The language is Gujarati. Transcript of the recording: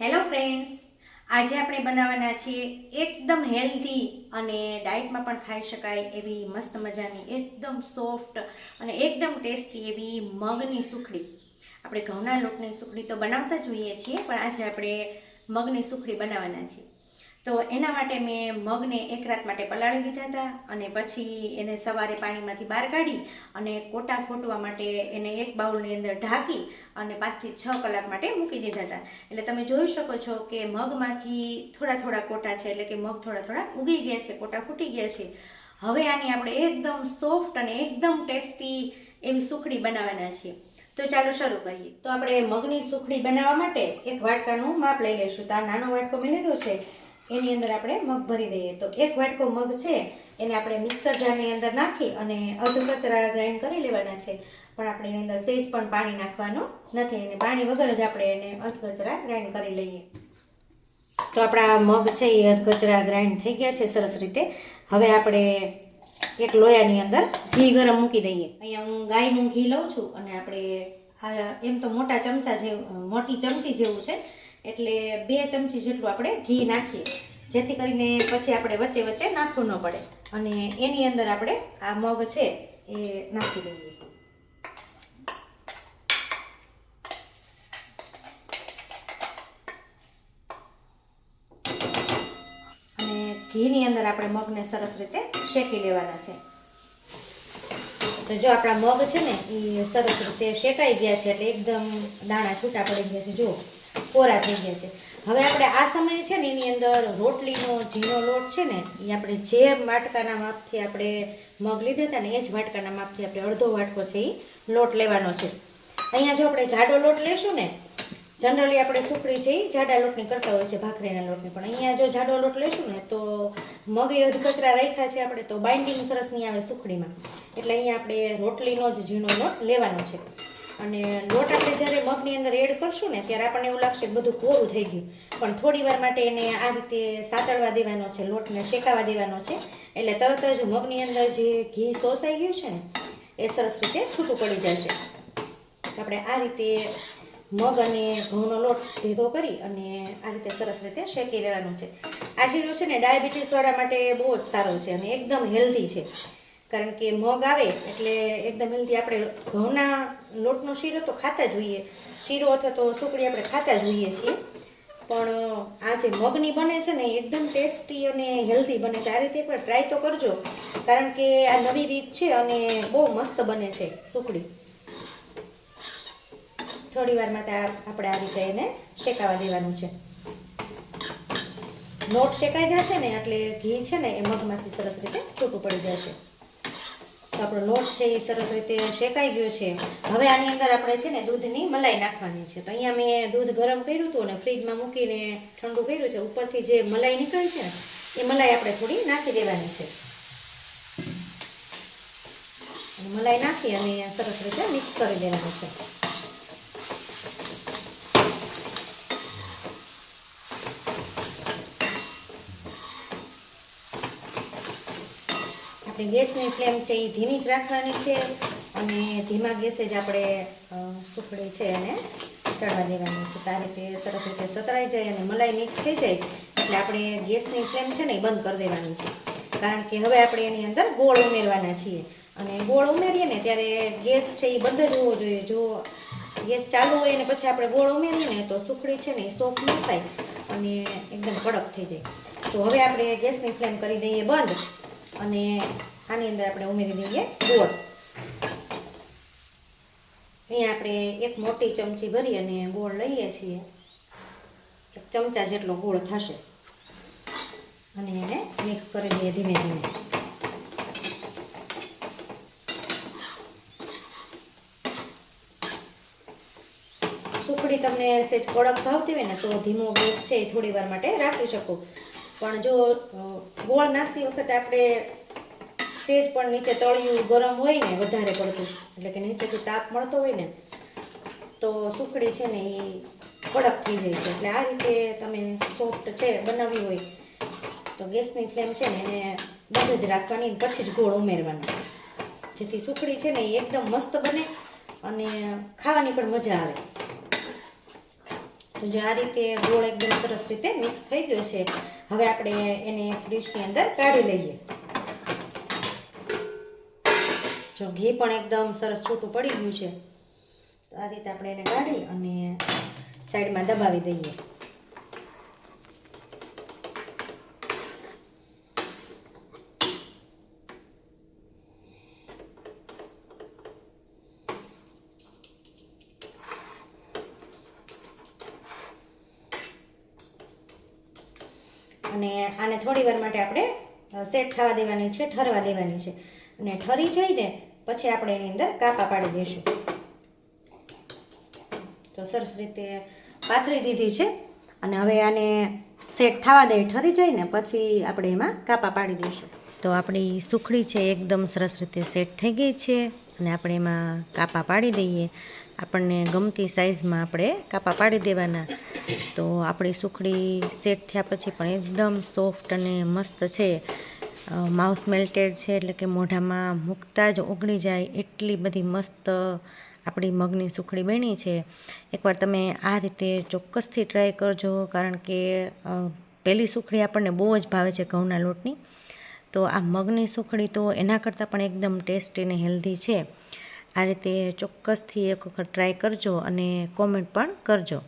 હેલો ફ્રેન્ડ્સ, આજે આપણે બનાવવાના છીએ એકદમ હેલ્ધી અને ડાયટમાં પણ ખાઈ શકાય એવી મસ્ત મજાની, એકદમ સોફ્ટ અને એકદમ ટેસ્ટી એવી મગની સુખડી. આપણે ઘઉંના લોટની સુખડી તો બનાવતા જ હોઈએ છીએ, પણ આજે આપણે મગની સુખડી બનાવવાના છીએ. તો એના માટે મેં મગને એક રાત માટે પલાળી દીધા હતા અને પછી એને સવારે પાણીમાંથી બહાર કાઢી અને કોટા ફોટવા માટે એને એક બાઉલની અંદર ઢાંકી અને પાંચથી છ કલાક માટે મૂકી દીધા હતા. એટલે તમે જોઈ શકો છો કે મગમાંથી થોડા થોડા કોટા છે, એટલે કે મગ થોડા થોડા ઉગી ગયા છે, કોટા ફૂટી ગયા છે. હવે આની આપણે એકદમ સોફ્ટ અને એકદમ ટેસ્ટી એવી સુખડી બનાવવાના છીએ. તો ચાલો શરૂ કરીએ. તો આપણે મગની સુખડી બનાવવા માટે એક વાટકાનું માપ લઈ લઈશું. તો આ નાનો વાટકો મેં લીધો છે. એની અંદર આપણે મગ ભરી દઈએ. તો એક વાટકો મગ છે, એને આપણે મિક્સર જારની અંદર નાખી અને અધ કચરા ગ્રાઇન્ડ કરી લેવાના છે. પણ આપણે એની અંદર સેજ પણ પાણી નાખવાનું નથી. અને પાણી વગર જ આપણે એને અધ કચરા ગ્રાઇન્ડ કરી લઈએ. તો આપણા મગ છે એ અધ કચરા ગ્રાઇન્ડ થઈ ગયા છે સરસ રીતે. હવે આપણે એક લોયાની અંદર ઘી ગરમ મૂકી દઈએ. અહીંયા હું ગાયનું ઘી લઉં છું અને આપણે એમ તો મોટા ચમચા જેવું, મોટી ચમચી જેવું છે. એટલે બે ચમચી જેટલું આપણે ઘી નાખીએ. જેથી કરીને પછી આપણે વચ્ચે વચ્ચે નાખવું ન પડે. અને એની અંદર આપણે આ મગ છે એ નાખી દઈએ. અને ઘીની અંદર આપણે મગને સરસ રીતે શેકી લેવાના છે. તો જો આપણા મગ છે ને એ સરસ રીતે શેકાઈ ગયા છે એટલે એકદમ દાણા છૂટા પડી ગયા છે. જો કોરા થઈ ગયા છે. હવે આપણે આ સમયે છે ને એની અંદર રોટલીનો ઝીણો લોટ છે ને, એ આપણે જે વાટકાના માપથી આપણે મગ લીધા હતા ને, એ જ વાટકાના માપથી આપણે અડધો વાટકો છે એ લોટ લેવાનો છે. અહીંયા જો આપણે જાડો લોટ લેશું ને, જનરલી આપણે સુખડી છે એ જાડા લોટની કરતા હોય છે, ભાખરીના લોટની. પણ અહીંયા જો જાડો લોટ લેશું ને, તો મગ એ કચરા રાખ્યા છે આપણે, તો બાઇન્ડિંગ સરસ નહીં આવે સુખડીમાં. એટલે અહીંયા આપણે રોટલીનો જ ઝીણો લોટ લેવાનો છે. અને લોટ આપણે જ્યારે મગની અંદર એડ કરશું ને, ત્યારે આપણને એવું લાગશે કે બધું કોરું થઈ ગયું. પણ થોડી વાર માટે એને આ રીતે સાતળવા દેવાનો છે, લોટને શેકાવા દેવાનો છે. એટલે તરત જ મગની અંદર જે ઘી સોસાઈ ગયું છે ને, એ સરસ રીતે છૂટું પડી જશે. આપણે આ રીતે મગ અને ઘઉંનો લોટ ભેગો કરી અને આ રીતે સરસ રીતે શેકી લેવાનો છે. આ જીરું છે ને ડાયાબિટીસવાળા માટે બહુ જ સારો છે અને એકદમ હેલ્ધી છે. કારણ કે મગ આવે એટલે એકદમ હેલ્ધી આપણે ઘઉંના લોટનો શીરો તો ખાતા જ હોઈએ શીરો અથવા તો સુકડી આપણે ખાતા જ હોઈએ છીએ. પણ આ જે મગની બને છે ને એકદમ ટેસ્ટી અને હેલ્ધી બને છે. આ રીતે પણ ટ્રાય તો કરજો. કારણ કે આ નવી રીત છે અને બહુ મસ્ત બને છે સુકડી થોડી વાર માટે આપણે આ રીતે એને શેકાવા દેવાનું છે. લોટ શેકાઈ જશે ને એટલે ઘી છે ને એ મગમાંથી સરસ રીતે છૂટું પડી જશે. તો આપણો લોટ છે એ સરસ રીતે શેકાઈ ગયો છે. હવે આની અંદર આપણે છે ને દૂધની મલાઈ નાખવાની છે. તો અહીંયા મેં દૂધ ગરમ કર્યું હતું અને ફ્રીજમાં મૂકીને ઠંડુ કર્યું છે. ઉપરથી જે મલાઈ નીકળી છે એ મલાઈ આપણે થોડી નાખી દેવાની છે. મલાઈ નાખી અને સરસ રીતે મિક્સ કરી દેવાનું છે. આપણી ગેસની ફ્લેમ છે એ ધીમી જ રાખવાની છે અને ધીમા ગેસે જ આપણે સુખડી છે એને ચડવા દેવાની છે. તારે તે સરસ રીતે સતરાઈ જાય અને મલાઈ મિક્સ થઈ જાય એટલે આપણે ગેસની ફ્લેમ છે ને એ બંધ કરી દેવાની છે. કારણ કે હવે આપણે એની અંદર ગોળ ઉમેરવાના છીએ. અને ગોળ ઉમેરીએ ને ત્યારે ગેસ છે એ બંધ જ હોવો જોઈએ. જો ગેસ ચાલુ હોય ને પછી આપણે ગોળ ઉમેરીએ ને તો સુખડી છે ને એ સોફ્ટ ન થાય અને એકદમ કડક થઈ જાય. તો હવે આપણે ગેસની ફ્લેમ કરી દઈએ બંધ. અને આની અંદર આપણે ઉમેરી દઈએ ગોળ. અહીંયા આપણે એક મોટી ચમચી ભરી અને ગોળ લઈએ છીએ. એક ચમચા જેટલો ગોળ થશે. અને એને મિક્સ કરી દઈએ ધીમે ધીમે. સુખડી તમને સેજ કડક ભાવતી હોય ને તો ધીમો ગેસ છે એ થોડી વાર માટે રાખી શકો. પણ જો ગોળ નાખતી વખતે આપણે સેજ પણ નીચે તળિયું ગરમ હોય ને વધારે પડતું, એટલે કે નીચેથી તાપ મળતો હોય ને, તો સુખડી છે ને એ કડક થઈ જાય છે. એટલે આ રીતે તમે સોફ્ટ છે બનાવવી હોય, તો ગેસની ફ્લેમ છે ને એને બંધ જ રાખવાની પછી જ ગોળ ઉમેરવાનો. જેથી સુખડી છે ને એ એકદમ મસ્ત બને અને ખાવાની પણ મજા આવે. તો જો આ રીતે ગોળ એકદમ સરસ રીતે મિક્સ થઈ ગયો છે. હવે આપણે એને ડીશની અંદર કાઢી લઈએ. જો ઘી પણ એકદમ સરસ છૂટું પડી ગયું છે, તો આ રીતે આપણે એને કાઢી અને સાઈડમાં દબાવી દઈએ. અને આને થોડી વાર માટે આપણે સેટ થવા દેવાની છે, ઠરવા દેવાની છે. અને ઠરી જાય ને પછી આપણે એની અંદર કાપા પાડી દઈશું. તો સરસ રીતે પાથરી દીધી છે. અને હવે આને સેટ થવા દે, ઠરી જાય ને પછી આપણે એમાં કાપા પાડી દઈશું. તો આપણી સુખડી છે, એકદમ સરસ રીતે સેટ થઈ ગઈ છે. અને આપણે એમાં કાપા પાડી દઈએ. આપણને ગમતી સાઇઝમાં આપણે કાપા પાડી દેવાના. તો આપણી સુખડી સેટ થયા પછી પણ એકદમ સોફ્ટ અને મસ્ત છે. માઉથ મેલ્ટેડ છે એટલે કે મોઢામાં મૂકતા જ ઓગળી જાય એટલી બધી મસ્ત આપણી મગની સુખડી બની છે. એકવાર તમે આ રીતે ચોક્કસથી ટ્રાય કરજો કારણ કે પહેલી સુખડી આપણને બહુ જ ભાવે છે ઘઉંના લોટની. તો આ મગની સુખડી તો એના કરતાં પણ એકદમ ટેસ્ટી અને હેલ્ધી છે. આ રીતે ચોક્કસથી એક વખત ટ્રાય કરજો અને કોમેન્ટ પણ કરજો.